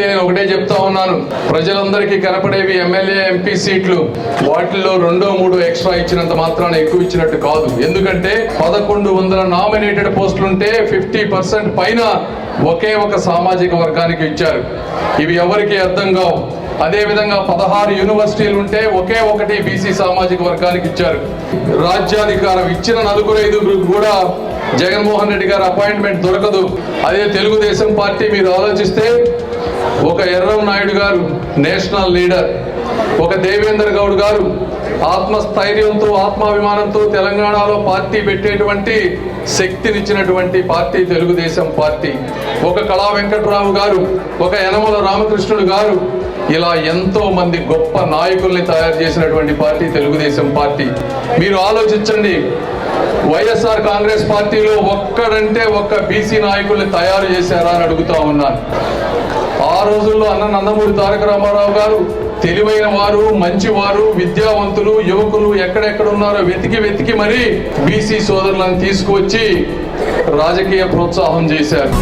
నేను ఒకటే చెప్తా ఉన్నాను. ప్రజలందరికీ కనపడేవి ఎమ్మెల్యే ఎంపీ సీట్లు. వాటిల్లో రెండో మూడు ఎక్స్ట్రా ఇచ్చినంత మాత్రాన ఎక్కువ ఇచ్చినట్టు కాదు. ఎందుకంటే పదకొండు వందల నామినేటెడ్ పోస్టులుంటే ఫిఫ్టీ పర్సెంట్ పైన ఒకే ఒక సామాజిక వర్గానికి ఇచ్చారు. ఇవి ఎవరికి అర్థం కావు. అదే విధంగా పదహారు యూనివర్సిటీలు ఉంటే ఒకే ఒకటి బీసీ సామాజిక వర్గానికి ఇచ్చారు. రాజ్యాధికారం ఇచ్చిన నలుగురు ఐదుగురు కూడా జగన్మోహన్ రెడ్డి గారు అపాయింట్మెంట్ దొరకదు. అదే తెలుగుదేశం పార్టీ మీరు ఆలోచిస్తే ఒక ఎర్రం నాయుడు గారు నేషనల్ లీడర్. ఒక దేవేందర్ గౌడ్ గారు ఆత్మస్థైర్యంతో ఆత్మాభిమానంతో తెలంగాణలో పార్టీ పెట్టేటువంటి శక్తినిచ్చినటువంటి పార్టీ తెలుగుదేశం పార్టీ. ఒక కళా వెంకట్రావు గారు ఒక యనమల రామకృష్ణుడు గారు ఇలా ఎంతో మంది గొప్ప నాయకుల్ని తయారు చేసినటువంటి పార్టీ తెలుగుదేశం పార్టీ. మీరు ఆలోచించండి వైఎస్ఆర్ కాంగ్రెస్ పార్టీలో ఒక్కడంటే ఒక్క బీసీ నాయకుల్ని తయారు చేశారా అని అడుగుతా ఉన్నాను. ఆ రోజుల్లో అన్న నందమూరి తారక రామారావు గారు తెలివైన వారు మంచివారు విద్యావంతులు యువకులు ఎక్కడెక్కడ ఉన్నారో వెతికి వెతికి మరీ బీసీ సోదరులను తీసుకువచ్చి రాజకీయ ప్రోత్సాహం చేశారు.